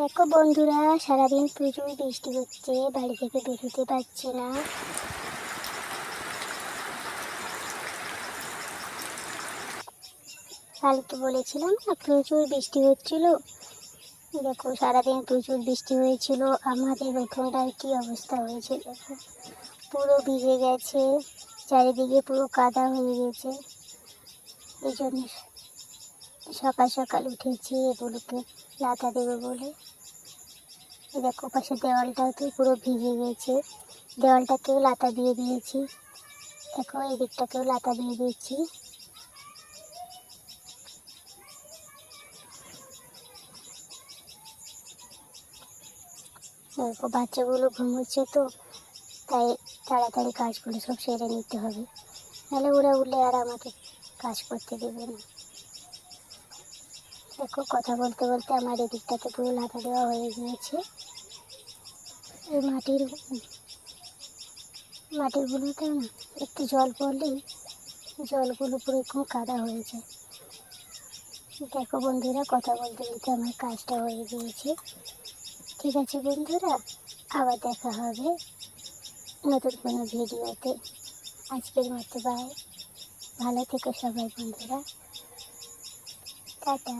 দেখো বন্ধুরা, সারাদিন প্রচুর বৃষ্টি হচ্ছে, বাড়ি থেকে বেরোতে পারছি না। কালকে বলেছিলাম না, প্রচুর বৃষ্টি হচ্ছিল। দেখো, সারাদিন প্রচুর বৃষ্টি হয়েছিল, আমাদের উঠোনটার কি অবস্থা হয়েছে দেখো। পুরো ভিজে গেছে, চারিদিকে পুরো কাদা হয়ে গেছে। এই জন্য সকাল সকাল উঠেছি, এগুলোকে লাতা দেবে বলে। দেখো, পাশে দেওয়ালটাও তো পুরো ভিজে গেছে। দেওয়ালটাকেও লাতা দিয়ে দিয়েছি। দেখো, এই দিকটাকেও লাতা দিয়ে দিয়েছি। দেখো, বাচ্চাগুলো ঘুমোচ্ছে তো, তাই তাড়াতাড়ি কাজগুলো সব সেরে নিতে হবে। নাহলে ওরা উঠলে আর আমাকে কাজ করতে দেবে না। দেখো, কথা বলতে বলতে আমার এদিকটাতে পুরো লাতা দেওয়া হয়ে গিয়েছে। এই মাটির মাটিগুলোতে একটু জল পড়লেই জলগুলো পুরো একটু কাদা হয়ে যায়। দেখো বন্ধুরা, কথা বলতে বলতে আমার কাজটা হয়ে গিয়েছে। ঠিক আছে বন্ধুরা, আবার দেখা হবে নতুন কোনো ভিডিওতে। আজকের মতো বাই ভালো থেকো সবাই বন্ধুরা। টাটা।